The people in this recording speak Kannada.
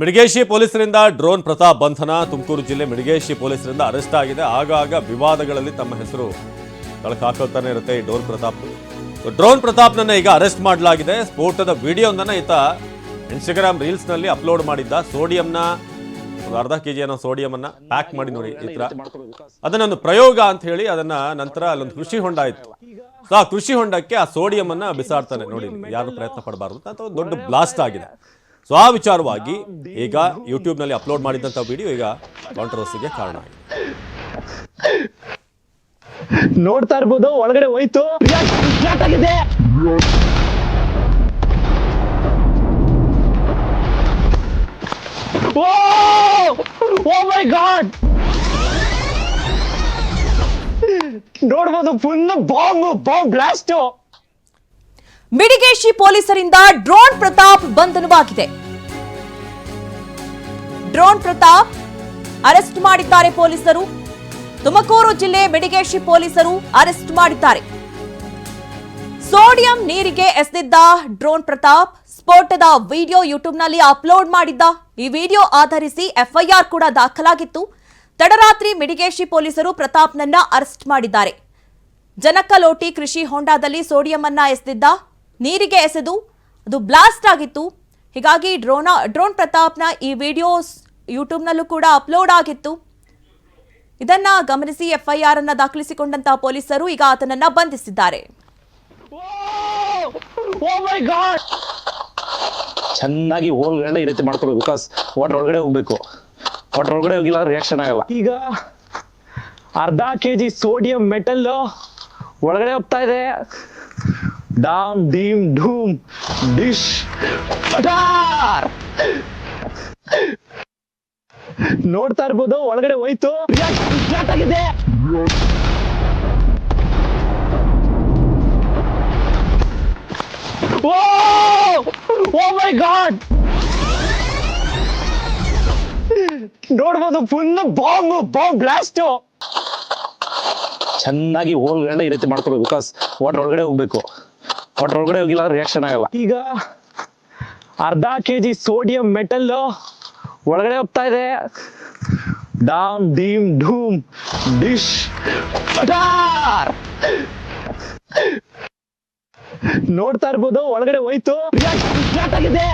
ಮಿಡಿಗೇಶಿ ಪೊಲೀಸರಿಂದ ಡ್ರೋನ್ ಪ್ರತಾಪ್ ಬಂಧನ. ತುಮಕೂರು ಜಿಲ್ಲೆ ಮಿಡಿಗೇಶಿ ಪೊಲೀಸರಿಂದ ಅರೆಸ್ಟ್ ಆಗಿದೆ. ಆಗಾಗ ವಿವಾದಗಳಲ್ಲಿ ತಮ್ಮ ಹೆಸರು ತಳಕು ಇರುತ್ತೆ ಈ ಡ್ರೋನ್ ಪ್ರತಾಪ್. ಡ್ರೋನ್ ಪ್ರತಾಪ್ನನ್ನು ಈಗ ಅರೆಸ್ಟ್ ಮಾಡಲಾಗಿದೆ. ಸ್ಫೋಟದ ವಿಡಿಯೋನ ಈತ ಇನ್ಸ್ಟಾಗ್ರಾಮ್ ರೀಲ್ಸ್ನಲ್ಲಿ ಅಪ್ಲೋಡ್ ಮಾಡಿದ್ದ. ಸೋಡಿಯಂನ ಅರ್ಧ ಕೆ ಜಿಯನ್ನು ಅನ್ನೋ ಪ್ಯಾಕ್ ಮಾಡಿ ನೋಡಿ ಈ ತರ. ಅದನ್ನೊಂದು ಪ್ರಯೋಗ ಅಂತ ಹೇಳಿ ಅದನ್ನ ನಂತರ ಅಲ್ಲೊಂದು ಕೃಷಿ ಹೊಂಡ ಇತ್ತು. ಆ ಕೃಷಿ ಹೊಂಡಕ್ಕೆ ಆ ಸೋಡಿಯಂ ಅನ್ನ ಬಿಸಾಡ್ತಾನೆ. ನೋಡಿ, ಯಾರು ಪ್ರಯತ್ನ ಪಡಬಾರ್ದು ಅಂತ. ದೊಡ್ಡ ಬ್ಲಾಸ್ಟ್ ಆಗಿದೆ. ಸೊ ಆ ವಿಚಾರವಾಗಿ ಈಗ ಯೂಟ್ಯೂಬ್ನಲ್ಲಿ ಅಪ್ಲೋಡ್ ಮಾಡಿದಂಥ ವಿಡಿಯೋ ಈಗ ಕಾಂಟ್ರವರ್ಸಿಗೆ ಕಾರಣ ಆಗಿದೆ. ನೋಡ್ತಾ ಇರ್ಬೋದು ಒಳಗಡೆ ಹೋಯ್ತು. ಆಗಿದೆ. ಓ! My God! ನೋಡ್ಬೋದು ಫುಲ್ ಬಾಂಬ್ ಬಾಂಬ್ ಬ್ಲಾಸ್ಟ್. ಮಿಡಿಗೇಶಿ ಪೊಲೀಸರಿಂದ ಡ್ರೋನ್ ಪ್ರತಾಪ್ ಬಂಧನವಾಗಿದೆ. ಡ್ರೋನ್ ಪ್ರತಾಪ್ ಅರೆಸ್ಟ್ ಮಾಡಿದ್ದಾರೆ ಪೊಲೀಸರು. ತುಮಕೂರು ಜಿಲ್ಲೆ ಮಿಡಿಗೇಶಿ ಪೊಲೀಸರು ಅರೆಸ್ಟ್ ಮಾಡಿದ್ದಾರೆ. ಸೋಡಿಯಂ ನೀರಿಗೆ ಎಸೆದಿದ್ದ ಡ್ರೋನ್ ಪ್ರತಾಪ್ ಸ್ಫೋಟದ ವಿಡಿಯೋ ಯೂಟ್ಯೂಬ್ನಲ್ಲಿ ಅಪ್ಲೋಡ್ ಮಾಡಿದ್ದ. ಈ ವಿಡಿಯೋ ಆಧರಿಸಿ ಎಫ್ಐಆರ್ ಕೂಡ ದಾಖಲಾಗಿತ್ತು. ತಡರಾತ್ರಿ ಮಿಡಿಗೇಶಿ ಪೊಲೀಸರು ಪ್ರತಾಪ್ನನ್ನ ಅರೆಸ್ಟ್ ಮಾಡಿದ್ದಾರೆ. ಜನಕಲೋಟಿ ಕೃಷಿ ಹೊಂಡದಲ್ಲಿ ಸೋಡಿಯಂ ಅನ್ನ ಎಸೆದಿದ್ದ. ನೀರಿಗೆ ಎಸೆದು ಅದು ಬ್ಲಾಸ್ಟ್ ಆಗಿತ್ತು. ಹೀಗಾಗಿ ಡ್ರೋನ, ಡ್ರೋನ್ ಪ್ರತಾಪ್ನ ಈ ವಿಡಿಯೋಸ್ ಯೂಟ್ಯೂಬ್ನಲ್ಲೂ ಕೂಡ ಅಪ್ಲೋಡ್ ಆಗಿತ್ತು. ಇದನ್ನ ಗಮನಿಸಿ ಎಫ್ಐಆರ್ ಅನ್ನ ದಾಖಲಿಸಿಕೊಂಡಂತಹ ಪೊಲೀಸರು ಈಗ ಆತನನ್ನ ಬಂಧಿಸಿದ್ದಾರೆ. ಓ ಮೈ ಗಾಡ್ ಚೆನ್ನಾಗಿ ಹೋಲ್ಗಳನ್ನ ಈ ರೀತಿ ಮಾಡ್ಕೊಳ್ಬೇಕು ಬಿಕಾಸ್ ವಾಟರ್ ಒಳಗಡೆ ಹೋಗ್ಬೇಕು. ವಾಟರ್ ಒಳಗಡೆ ಹೋಗಿಲ್ಲ ರಿಯಾಕ್ಷನ್ ಆಗಲ್ಲ. ಈಗ ಅರ್ಧ ಕೆ ಜಿ ಸೋಡಿಯಂ ಮೆಟಲ್ ಒಳಗಡೆ ಹೋಗ್ತಾ ಇದೆ. ಡಾಮ್ ಡೀಮ್ ಡೂಮ್ ಡಿಶ್ ನೋಡ್ತಾ ಇರ್ಬೋದು ಒಳಗಡೆ ಹೋಯ್ತು. ಆಗಿದೆ. Oh my god. ನೋಡ್ಬೋದು ಫುಲ್ ಬಾಂಬ್ ಬಾಂಬ್ ಬ್ಲಾಸ್ಟ್. ಚೆನ್ನಾಗಿ ಒಳಗಡೆ ಈ ರೀತಿ ಮಾಡ್ಕೋಬೇಕು ಬಿಕಾಸ್ ವಾಟರ್ ಒಳಗಡೆ ಹೋಗ್ಬೇಕು. ವಾಟರ್ ಒಳಗಡೆ ಹೋಗಿಲ್ಲ ರಿಯಾಕ್ಷನ್ ಆಗಲ್ಲ. ಈಗ ಅರ್ಧ ಕೆಜಿ ಸೋಡಿಯಂ ಮೆಟಲ್ ಒಳಗಡೆ ಹೋಗ್ತಾ ಇದೆ. ಡಾಮ್ ಡೀಮ್ ಡೂಮ್ ಡಿಶ್ ನೋಡ್ತಾ ಇರ್ಬೋದು ಒಳಗಡೆ ಹೋಯ್ತು. ಆಗಿದೆ.